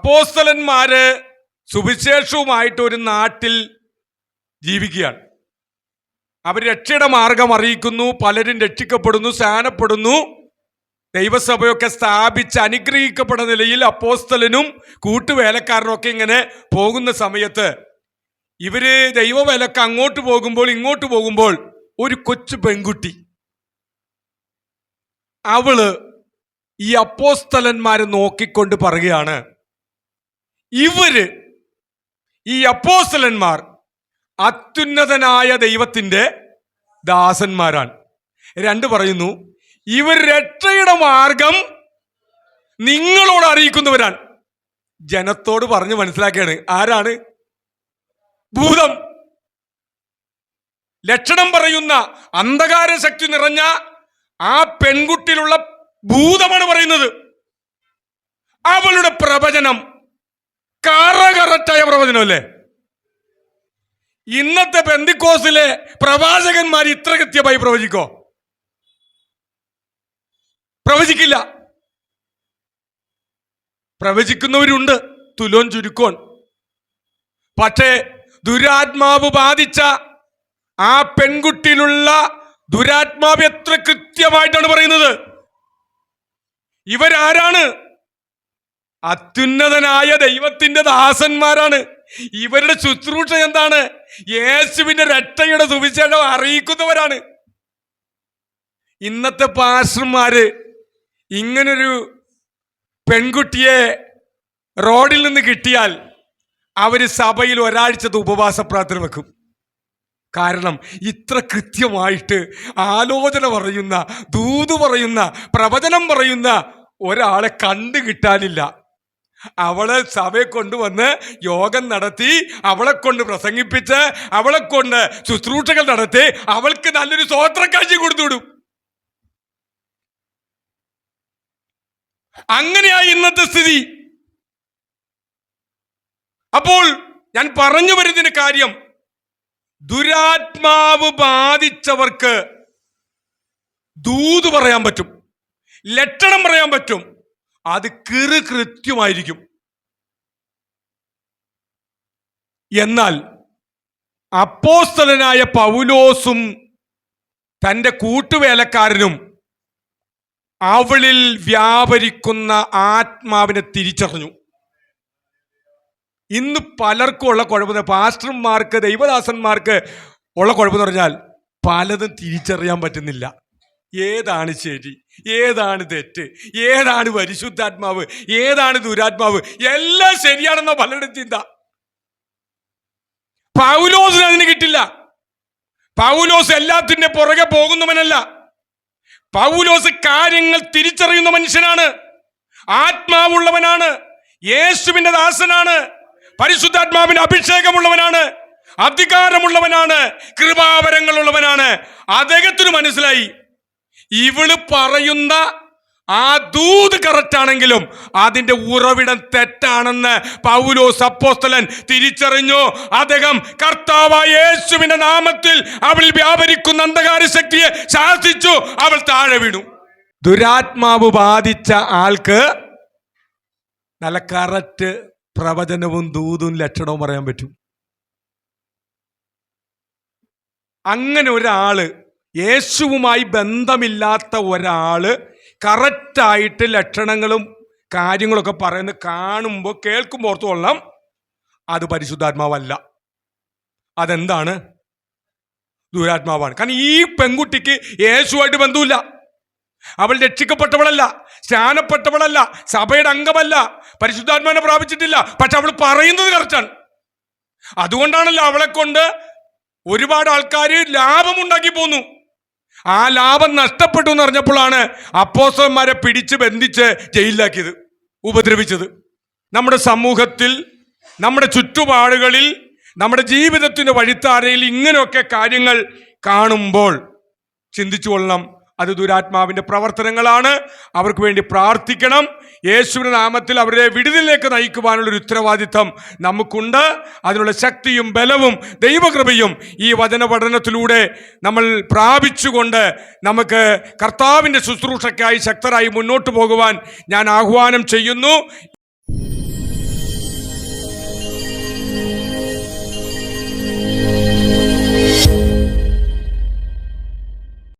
അപ്പോസ്തലന്മാര് സുവിശേഷവുമായിട്ട് ഒരു നാട്ടിൽ ജീവിക്കുകയാണ്. അവർ രക്ഷയുടെ മാർഗം അറിയിക്കുന്നു പലരും രക്ഷിക്കപ്പെടുന്നു സ്നാനപ്പെടുന്നു. ദൈവസഭയൊക്കെ സ്ഥാപിച്ച് അനുഗ്രഹിക്കപ്പെടുന്ന നിലയിൽ അപ്പോസ്തലനും കൂട്ടുവേലക്കാരനും ഒക്കെ ഇങ്ങനെ പോകുന്ന സമയത്ത് ഇവർ ദൈവവേലക്ക് അങ്ങോട്ട് പോകുമ്പോൾ ഇങ്ങോട്ട് പോകുമ്പോൾ ഒരു കൊച്ചു പെൺകുട്ടി. അവൾ ഈ അപ്പോസ്തലന്മാരെ നോക്കിക്കൊണ്ട് പറയുകയാണ് ഇവർ ഈ അപ്പോസ്റ്റലന്മാർ അത്യുന്നതനായ ദൈവത്തിന്റെ ദാസന്മാരാണ്. രണ്ട് പറയുന്നു ഇവർ രക്ഷയുടെ മാർഗം നിങ്ങളോട് അറിയിക്കുന്നവരാണ്. ജനത്തോട് പറഞ്ഞു മനസ്സിലാക്കിയാണ്. ആരാണ്? ഭൂതം. ലക്ഷണം പറയുന്ന അന്ധകാര ശക്തി നിറഞ്ഞ ആ പെൺകുട്ടിയിലുള്ള ഭൂതമാണ് പറയുന്നത്. അവളുടെ പ്രവചനം കറകററ്റായ പ്രവചനമല്ലേ? ഇന്നത്തെ പെന്തിക്കോസിലെ പ്രവാചകന്മാർ ഇത്ര കൃത്യമായി പ്രവചിക്കോ? പ്രവചിക്കില്ല. പ്രവചിക്കുന്നവരുണ്ട്. തുലോൻ ചുരുക്കോൻ. പക്ഷേ ദുരാത്മാവ് ബാധിച്ച ആ പെൺകുട്ടിയിലുള്ള ദുരാത്മാവ് എത്ര കൃത്യമായിട്ടാണ് പറയുന്നത്? ഇവരാരാണ്? അത്യുന്നതനായ ദൈവത്തിന്റെ ദാസന്മാരാണ്. ഇവരുടെ ശുശ്രൂഷ എന്താണ്? യേശുവിന്റെ രക്ഷയുടെ സുവിശേഷം അറിയിക്കുന്നവരാണ്. ഇന്നത്തെ പാസ്റ്റർമാര് ഇങ്ങനൊരു പെൺകുട്ടിയെ റോഡിൽ നിന്ന് കിട്ടിയാൽ അവർ സഭയിൽ ഒരാഴ്ചത്തെ ഉപവാസ പ്രാർത്ഥന വെക്കും. കാരണം ഇത്ര കൃത്യമായിട്ട് ആലോചന പറയുന്ന ദൂത് പറയുന്ന പ്രവചനം പറയുന്ന ഒരാളെ കണ്ടു കിട്ടാനില്ല അവളെ സഭയെ കൊണ്ടുവന്ന് യോഗം നടത്തി അവളെ കൊണ്ട് പ്രസംഗിപ്പിച്ച് അവളെ കൊണ്ട് ശുശ്രൂഷകൾ നടത്തി അവൾക്ക് നല്ലൊരു സ്വോത്രക്കാഴ്ച കൊടുത്തുവിടും അങ്ങനെയാ ഇന്നത്തെ സ്ഥിതി. അപ്പോൾ ഞാൻ പറഞ്ഞു വരുന്നതിന് കാര്യം ദുരാത്മാവ് ബാധിച്ചവർക്ക് ദൂത് പറയാൻ പറ്റും ലക്ഷണം പറയാൻ പറ്റും. അത് കിറു കൃത്യമായിരിക്കും. എന്നാൽ അപ്പോസ്തലനായ പൗലോസും തന്റെ കൂട്ടുവേലക്കാരനും അവളിൽ വ്യാപരിക്കുന്ന ആത്മാവിനെ തിരിച്ചറിഞ്ഞു. ഇന്ന് പലർക്കും ഉള്ള കുഴപ്പം പാസ്റ്റർമാർക്ക് ദൈവദാസന്മാർക്ക് ഉള്ള കുഴപ്പമെന്ന് പറഞ്ഞാൽ പലതും തിരിച്ചറിയാൻ പറ്റുന്നില്ല. ഏതാണ് ശരി? ഏതാണ് തെറ്റ്? ഏതാണ് പരിശുദ്ധാത്മാവ്? ഏതാണ് ദുരാത്മാവ്? എല്ലാം ശരിയാണെന്ന പലരുടെ ചിന്ത. പൗലോസിന് അതിന് കിട്ടില്ല. പൗലോസ് എല്ലാത്തിന്റെ പുറകെ പോകുന്നവനല്ല. പൗലോസ് കാര്യങ്ങൾ തിരിച്ചറിയുന്ന മനുഷ്യനാണ്. ആത്മാവുള്ളവനാണ്. യേശുവിന്റെ ദാസനാണ്. പരിശുദ്ധാത്മാവിന്റെ അഭിഷേകമുള്ളവനാണ്. അധികാരമുള്ളവനാണ്. കൃപാവരങ്ങളുള്ളവനാണ്. അദ്ദേഹത്തിന് മനസ്സിലായി. ഇവൾ പറയുന്ന ആ ദൂത് കറക്റ്റ് ആണെങ്കിലും അതിന്റെ ഉറവിടം തെറ്റാണെന്ന് പൗലോ സപ്പോസ്തലൻ തിരിച്ചറിഞ്ഞു. അദ്ദേഹം കർത്താവായ യേശുവിന്റെ നാമത്തിൽ അവൾ വ്യാപരിക്കുന്ന അന്ധകാര ശക്തിയെ ശാസിച്ചു. അവൾ താഴെ വീണു. ദുരാത്മാവ് ബാധിച്ച ആൾക്ക് നല്ല കറക്റ്റ് പ്രവചനവും ദൂതും ലക്ഷണവും പറയാൻ പറ്റും. അങ്ങനെ ഒരാൾ യേശുവുമായി ബന്ധമില്ലാത്ത ഒരാൾ കറക്റ്റായിട്ട് ലക്ഷണങ്ങളും കാര്യങ്ങളൊക്കെ പറയുന്നത് കാണുമ്പോൾ കേൾക്കുമ്പോൾ ഓർത്തു കൊള്ളാം അത് പരിശുദ്ധാത്മാവല്ല. അതെന്താണ്? ദൂരാത്മാവാണ്. കാരണം ഈ പെൺകുട്ടിക്ക് യേശുവായിട്ട് ബന്ധമില്ല അവൾ രക്ഷിക്കപ്പെട്ടവളല്ല സ്നാനപ്പെട്ടവളല്ല സഭയുടെ അംഗമല്ല പരിശുദ്ധാത്മാവിനെ പ്രാപിച്ചിട്ടില്ല. പക്ഷെ അവൾ പറയുന്നത് കറക്റ്റാണ്. അതുകൊണ്ടാണല്ലോ അവളെ കൊണ്ട് ഒരുപാട് ആൾക്കാർ ലാഭമുണ്ടാക്കി പോന്നു. ആ ലാഭം നഷ്ടപ്പെട്ടു എന്ന് അറിഞ്ഞപ്പോഴാണ് അപ്പോസന്മാരെ പിടിച്ച് ബന്ധിച്ച് ജയിലിലാക്കിയത് ഉപദ്രവിച്ചത്. നമ്മുടെ സമൂഹത്തിൽ നമ്മുടെ ചുറ്റുപാടുകളിൽ നമ്മുടെ ജീവിതത്തിന്റെ വഴിത്താരയിൽ ഇങ്ങനെയൊക്കെ കാര്യങ്ങൾ കാണുമ്പോൾ ചിന്തിച്ചു കൊള്ളണം. അത് ദുരാത്മാവിന്റെ പ്രവർത്തനങ്ങളാണ്. അവർക്ക് വേണ്ടി പ്രാർത്ഥിക്കണം. യേശുവിന്റെ നാമത്തിൽ അവരെ വിടുതലിലേക്ക് നയിക്കുവാനുള്ള ഒരു ഉത്തരവാദിത്തം നമുക്കുണ്ട്. അതിനുള്ള ശക്തിയും ബലവും ദൈവകൃപയും ഈ വചന പഠനത്തിലൂടെ നമ്മൾ പ്രാപിച്ചുകൊണ്ട് നമുക്ക് കർത്താവിന്റെ ശുശ്രൂഷയ്ക്കായി ശക്തരായി മുന്നോട്ട് പോകുവാൻ ഞാൻ ആഹ്വാനം ചെയ്യുന്നു.